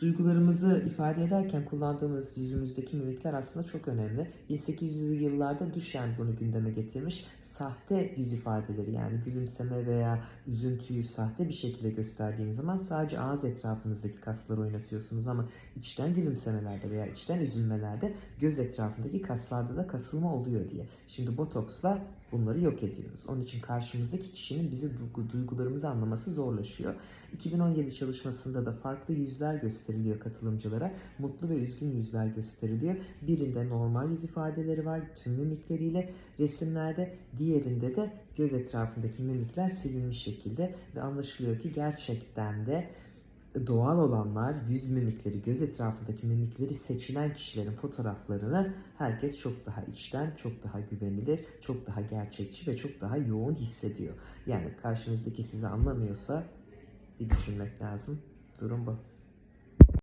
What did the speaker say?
Duygularımızı ifade ederken kullandığımız yüzümüzdeki mimikler aslında çok önemli. 1800'lü yıllarda Duchamp bunu gündeme getirmiş. Sahte yüz ifadeleri yani gülümseme veya üzüntüyü sahte bir şekilde gösterdiğiniz zaman sadece ağız etrafınızdaki kasları oynatıyorsunuz ama içten gülümsemelerde veya içten üzülmelerde göz etrafındaki kaslarda da kasılma oluyor diye. Şimdi botoksla bunları yok ediyoruz. Onun için karşımızdaki kişinin bizi duygu- duygularımızı anlaması zorlaşıyor. 2017 çalışmasında da farklı yüzler gösteriliyor katılımcılara. Mutlu ve üzgün yüzler gösteriliyor. Birinde normal yüz ifadeleri var tüm mimikleriyle resimlerde. Diğerinde de göz etrafındaki mimikler silinmiş şekilde ve anlaşılıyor ki gerçekten de doğal olanlar yüz mimikleri, göz etrafındaki mimikleri seçilen kişilerin fotoğraflarını herkes çok daha içten, çok daha güvenilir, çok daha gerçekçi ve çok daha yoğun hissediyor. Yani karşınızdaki sizi anlamıyorsa bir düşünmek lazım. Durum bu.